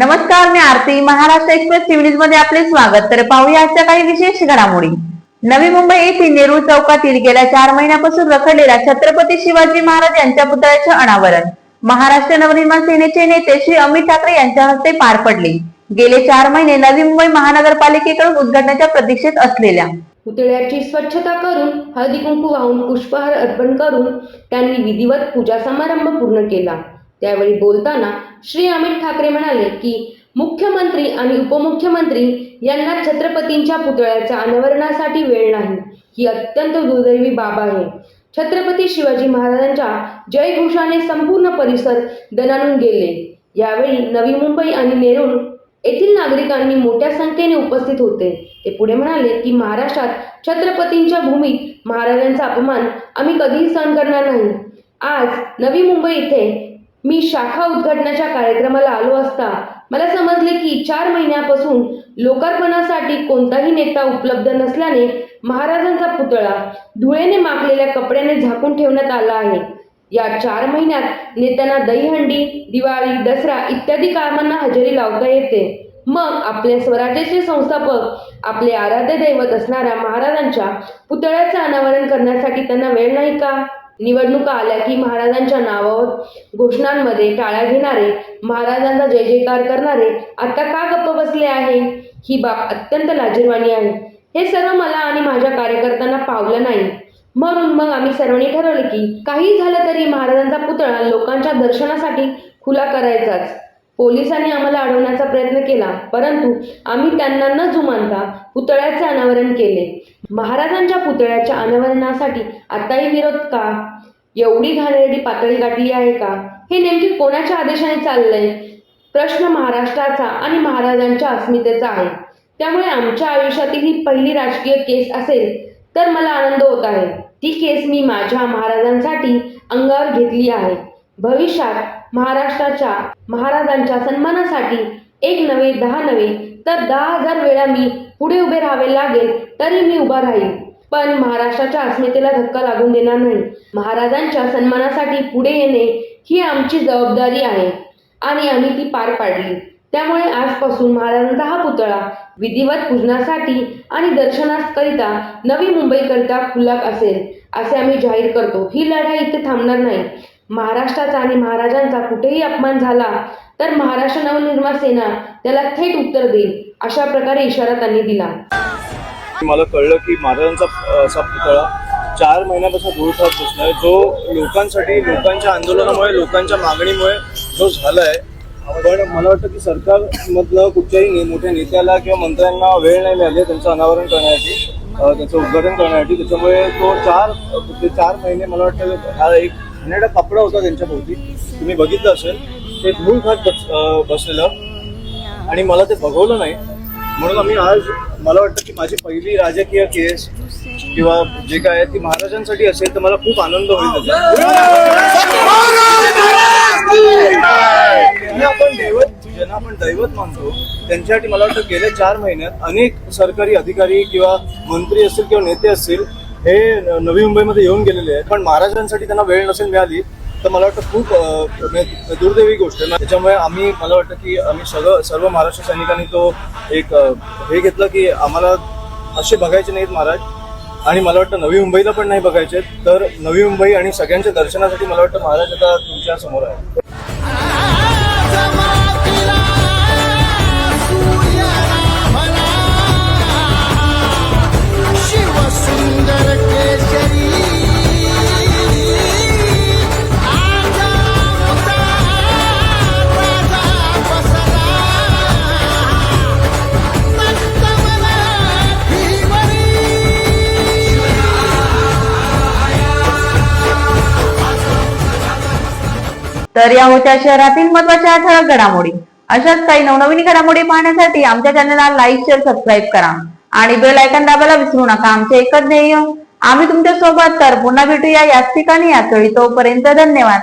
नमस्कार मी Aarti. Maharashtra express TV मध्ये आपले स्वागत. तर पाहूया आजच्या काही विशेष घडामोडी. नवी मुंबई येथील नेहरू चौकातील गेल्या चार महिन्यापासून रखडलेल्या छत्रपती शिवाजी महाराज यांच्या पुतळ्याचे अनावरण. महाराष्ट्र नवनिर्माण सेनेचे नेते श्री अमित ठाकरे यांच्या हस्ते पार पडले. गेले चार महिने नवी मुंबई महानगरपालिकेकडून उद्घाटनाच्या प्रतीक्षेत असलेल्या. पुतळ्याची स्वच्छता करून हळदी कुंकू वाहून पुष्पहार अर्पण करून त्यांनी विधिवत पूजा समारंभ पूर्ण केला. त्यावेळी बोलताना श्री अमित ठाकरे म्हणाले की मुख्यमंत्री आणि उपमुख्यमंत्री यांना छत्रपतींच्या पुतळ्याच्या अनावरणासाठी वेळ नाही. ही अत्यंत दुर्दैवी बाब आहे. छत्रपती शिवाजी महाराजांच्या जयघोषाने संपूर्ण परिसर दणाणून गेले. यावेळी नवी मुंबई आणि नेरूळ येथील नागरिकांनी मोठ्या संख्येने उपस्थित होते. ते पुढे म्हणाले की महाराष्ट्रात छत्रपतींच्या भूमीत महाराजांचा अपमान आम्ही कधीही सहन करणार नाही. आज नवी मुंबई इथे मी शाखा उद्घाटनाच्या कार्यक्रमाला आलो असता मला समजले की चार महिन्यापासून लोकार्पणासाठी कोणताही नेता उपलब्ध नसल्याने महाराजांचा पुतळा धुळेने माखलेल्या कपड्याने झाकून ठेवण्यात आला आहे. या चार महिन्यात नेत्यांना दहीहंडी दिवाळी दसरा इत्यादी कामांना हजेरी लावता येते. मग आपले स्वराज्याचे संस्थापक आपले आराध्य दैवत असणाऱ्या महाराजांच्या पुतळ्याचं अनावरण करण्यासाठी त्यांना वेळ नाही का? निवडणुका आल्या की महाराजांच्या नावावर घोषणांमध्ये टाळ्या घेणारे महाराजांचा जय जयकार करणारे आता का गप्प बसले आहे? ही बाब अत्यंत लाजीरवाणी आहे. हे सर्व मला आणि माझ्या कार्यकर्त्यांना पावलं नाही. म्हणून मग आम्ही सर्वांनी ठरवलं की काही झालं तरी महाराजांचा पुतळा लोकांच्या दर्शनासाठी खुला करायचाच. पोलिसांनी आम्हाला अडवण्याचा प्रयत्न केला परंतु आम्ही त्यांना न जुमानता पुतळ्याचे अनावरण केले. महाराजांच्या पुतळ्याच्या अनावरणासाठी आताही विरोध का? एवढी घाणेरडी पातळी गाठली आहे का? हे नेमके कोणाच्या आदेशाने चाललंय? प्रश्न महाराष्ट्राचा आणि महाराजांच्या अस्मितेचा आहे. त्यामुळे आमच्या आयुष्यातील ही पहिली राजकीय केस असेल तर मला आनंद होत आहे. ती केस मी माझ्या महाराजांसाठी अंगावर घेतली आहे. भविष्यात महाराष्ट्राच्या महाराजांच्या सन्मानासाठी एक नव्हे दहा नव्हे तर दहा हजार वेळा मी पुढे उभे राहावे लागेल तरी मी उभा राहील. पण महाराष्ट्राच्या अस्मितेला धक्का लागून देणार नाही. महाराजांच्या सन्मानासाठी पुढे येणे ही आमची जबाबदारी आहे. आणि आम्ही ती पार पाडली. त्यामुळे आजपासून महाराजांचा हा पुतळा विधिवत पूजनासाठी आणि दर्शनाकरिता नवी मुंबईकरिता खुला असेल असे आम्ही जाहीर करतो. ही लढाई इथे थांबणार नाही. महाराष्ट्राचा आणि महाराजांचा कुठेही अपमान झाला तर महाराष्ट्र नवनिर्माण सेना त्याला थेट उत्तर देईल अशा प्रकारे इशारा त्यांनी दिला. मला कळलं की महाराजांचा असा पुतळा चार महिन्यापासून धूळ खात बसलाय. जो लोकांसाठी लोकांच्या आंदोलनामुळे लोकांच्या मागणीमुळे जो झालाय पण मला वाटतं की सरकार मधलं कुठच्याही ने- मोठ्या नेत्याला किंवा मंत्र्यांना वेळ नाही मिळाली त्यांचं अनावरण करण्यासाठी त्याचं उद्घाटन करण्यासाठी. त्याच्यामुळे तो चार ते चार महिने मला वाटतं हा एक घाणेरडा कपडा होता त्यांच्या भोवती. तुम्ही बघितलं असेल ते धूळ खात बस बसलेलं. आणि मला ते बघवलं नाही. म्हणून आम्ही आज मला वाटतं की माझी पहिली राजकीय केस किंवा जे काय आहे ती महाराजांसाठी असेल तर मला खूप आनंद होईल त्याचा. आपण दैवत ज्यांना आपण दैवत मानतो त्यांच्यासाठी मला वाटतं गेल्या चार महिन्यात अनेक सरकारी अधिकारी किंवा मंत्री असतील किंवा नेते असतील हे नवी मुंबईमध्ये येऊन गेलेले आहेत. पण महाराजांसाठी त्यांना वेळ नसेल मिळाली तर मला वाटतं खूप म्हणजे दुर्दैवी गोष्ट आहे. त्याच्यामुळे आम्ही मला वाटतं की आम्ही सगळं सर्व महाराष्ट्र सैनिकांनी तो एक हे घेतलं की आम्हाला असे बघायचे नाहीत महाराज. आणि मला वाटतं नवी मुंबईला पण नाही बघायचे तर नवी मुंबई आणि सगळ्यांच्या दर्शनासाठी मला वाटतं महाराज आता तुमच्यासमोर आहे तर या होत्या शहरातील महत्त्वाच्या ठळक घडामोडी. अशाच काही नवनवीन घडामोडी पाहण्यासाठी आमच्या चॅनलला लाईक शेअर सबस्क्राईब करा. आणि बेल आयकन दाबायला विसरू नका. आमचे एकच ध्येय आम्ही तुमच्यासोबत तर पुन्हा भेटूया याच ठिकाणी. याच वेळी तोपर्यंत धन्यवाद.